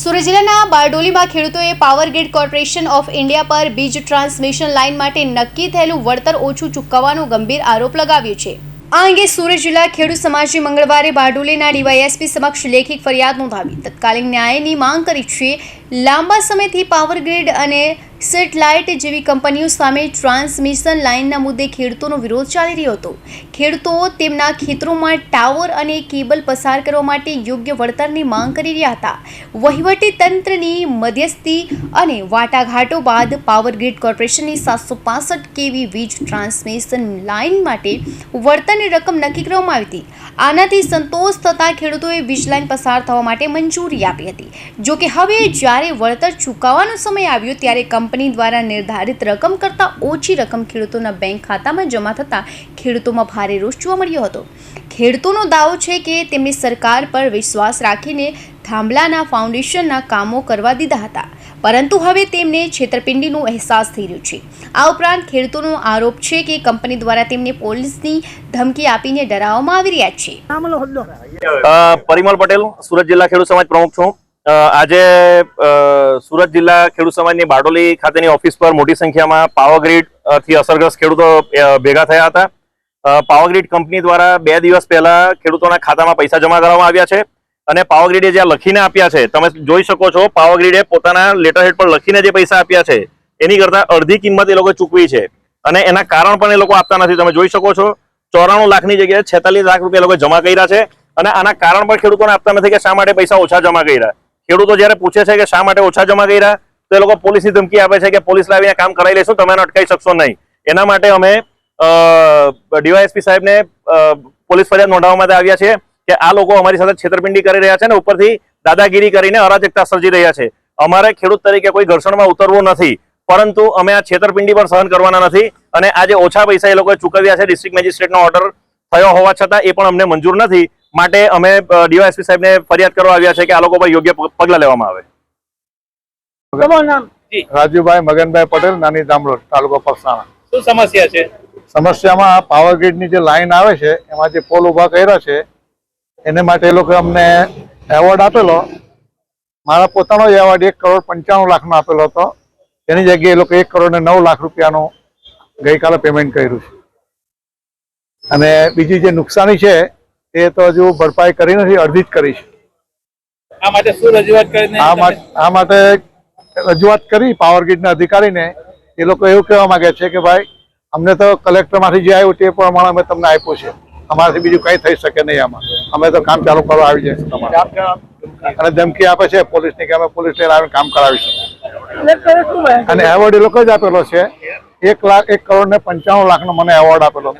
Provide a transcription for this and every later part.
સુરત જિલ્લાના બારડોલીમાં ખેડૂતોએ power grid corporation of India પર બીજ ટ્રાન્સમિશન લાઇન માટે નક્કી થયેલું વળતર ઓછું ચૂકવવાનો ગંભીર આરોપ લગાવ્યો છે. આ અંગે સુરત જિલ્લા ખેડૂત સમાજે મંગળવારે બારડોલીના ડીવાયએસપી સમક્ષ લેખિત ફરિયાદ નોંધાવી. તત્કાલીન ન્યાયની માંગ કરી છે. લાંબા સમયથી પાવર ગ્રીડ અને સેટેલાઇટ જેવી કંપનીઓ સામે ટ્રાન્સમિશન લાઇનના મુદ્દે ખેડૂતોનો વિરોધ ચાલી રહ્યો હતો. ખેડૂતો તેમના ખેતરોમાં ટાવર અને કેબલ પસાર કરવા માટે યોગ્ય વળતરની માંગ કરી રહ્યા હતા. વહીવટી તંત્રની મધ્યસ્થી અને વાટાઘાટો બાદ પાવર કોર્પોરેશનની સાતસો પાસઠ કેવી વીજ ટ્રાન્સમિશન લાઇન માટે વળતરની રકમ નક્કી કરવામાં આવી હતી. આનાથી સંતોષ થતાં ખેડૂતોએ વીજ લાઇન પસાર થવા માટે મંજૂરી આપી હતી. જોકે હવે જ્યારે વળતર ચૂકવવાનો સમય આવ્યો, ત્યારે કંપની દ્વારા નિર્ધારિત રકમ કરતાં ઓછી રકમ ખેડૂતોના બેંક ખાતામાં જમા થતાં ખેડૂતોમાં ભારે રોષ જોવા મળ્યો હતો. ખેડૂતોનો દાવો છે કે તેમની સરકાર પર વિશ્વાસ રાખીને થાંભલાના ફાઉન્ડેશનના કામો કરવા દીધા હતા. પરંતુ હવે તેમને છેતરપિંડીનો અહેસાસ થઈ રહ્યો છે. આ ઉપરાંત ખેડૂતોનો આરોપ છે કે કંપની દ્વારા તેમને પોલીસની ધમકી આપીને ડરાવવામાં આવી રહ્યા છે. પરિમલ પટેલ સુરત જિલ્લા ખેડૂત સમાજ પ્રમુખ છું. આજે સુરત જિલ્લા ખેડૂત સમાજની બારડોલી ખાતેની ઓફિસ પર મોટી સંખ્યામાં અ, થી અસરગ્રસ્ત ખેડૂતો ભેગા થયા હતા. પાવરગ્રીડ કંપની દ્વારા બે દિવસ પહેલા ખેડૂતોના ખાતામાં પૈસા જમા કરવામાં આવ્યા છે અને પાવરગ્રીડે જે લખીને આપ્યા છે તમે જોઈ શકો છો પાવરગ્રીડે પોતાના લેટર હેડ પર લખીને જે પૈસા આપ્યા છે એની કરતા અડધી કિંમત એ લોકો ચૂકવી છે. અને એના કારણ પણ એ લોકો આપતા નથી તમે જોઈ શકો છો ચોરાણું લાખની જગ્યાએ છેતાલીસ લાખ રૂપિયા લોકો જમા કર્યા છે અને આના કારણ પણ ખેડૂતોને આપતા નથી કે શા માટે પૈસા ઓછા જમા કર્યા. ખેડૂતો જ્યારે પૂછે છે કે શા માટે ઓછા જમા કર્યા, તો એ લોકો પોલીસની ધમકી આપે છે કે પોલીસ લાવીને કામ કરાવી લેશું તમે અટકાવી શકશો નહીં. એના માટે અમે ડીવાયએસપી સાહેબને પોલીસ ફરિયાદ નોંધાવવા માટે આવ્યા છીએ કે આ લોકો અમારી સાથે છેતરપિંડી કરી રહ્યા છે ને ઉપરથી દાદાગીરી કરીને અરાજકતા સર્જી રહ્યા છે. અમારે ખેડૂત તરીકે કોઈ ઘર્ષણમાં ઉતરવું નથી, પરંતુ અમે આ છેતરપિંડી પણ સહન કરવાના નથી અને આજે ઓછા પૈસા એ લોકોએ ચૂકવ્યા છે, ડિસ્ટ્રિક્ટ મેજિસ્ટ્રેટનો ઓર્ડર થયો હોવા છતાં એ પણ અમને મંજૂર નથી. માટે અમે ડીવાયએસપી સાહેબને ફરિયાદ કરવા આવ્યા છે કે આ લોકો પર યોગ્ય પગલાં લેવામાં આવે. રાજુભાઈ મગનભાઈ પટેલ નાની જામરોડ તાલુકો પરસાણા શું સમસ્યા છે? સમસ્યામાં પાવર ગ્રીડની જે લાઈન આવે છે એમાં જે પોલ ઊભા કર્યા છે એને માટે એ લોકો અમને એવોર્ડ આપેલો. મારા પોતાનો જ એવોર્ડ એક કરોડ પંચાણું લાખનો આપેલો હતો. એની જગ્યાએ એ લોકો એક કરોડ ને નવ લાખ રૂપિયાનું ગઈકાલે પેમેન્ટ કર્યું છે. અને બીજી જે નુકસાની છે એ તો હજુ ભરપાઈ કરી નથી અડધી જ કરી છે. આ માટે શું રજૂઆત કરીને આ માટે રજૂઆત કરી પાવર ગ્રીડના અધિકારીને. એ લોકો એવું કહેવા માંગે છે કે ભાઈ અમને તો કલેક્ટરમાંથી જે આવ્યું તે પ્રમાણે અમે તમને આપ્યું છે. અમારાથી બીજું કંઈ થઈ શકે નહીં આમાં. અમે તો કામ ચાલુ કરવા આવી જઈશું તમારે. અને ધમકી આપે છે પોલીસની કે અમે પોલીસ લઈને આવીને કામ કરાવીશું. અને એવોર્ડ એ લોકો જ આપેલો છે. એક લાખ એક કરોડ ને પંચાણું લાખનો મને એવોર્ડ આપેલો.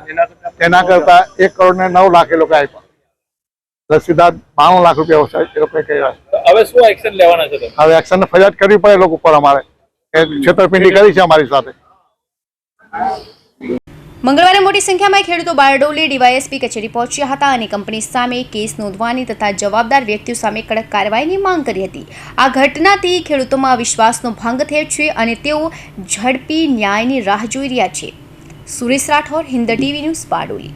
તેના કરતા એક કરોડ ને નવ લાખ એ લોકો આપ્યા. સીધા બાણું લાખ રૂપિયા ઓછા એ લોકોએ કર્યા. હવે શું એક્શન લેવાના છે હવે એક્શન ફરિયાદ કરવી પડે લોકો ઉપર અમારે. છેતરપિંડી કરી છે અમારી સાથે. મંગળવારે મોટી સંખ્યામાં ખેડૂતો બારડોલી ડીવાયએસપી કચેરી પહોંચ્યા હતા અને કંપની સામે કેસ નોંધવાની તથા જવાબદાર વ્યક્તિઓ સામે કડક કાર્યવાહીની માંગ કરી હતી. આ ઘટનાથી ખેડૂતોમાં વિશ્વાસનો ભંગ થયો છે અને તેઓ ઝડપી ન્યાયની રાહ જોઈ રહ્યા છે. Suresh Rathod Hind TV news Bardoli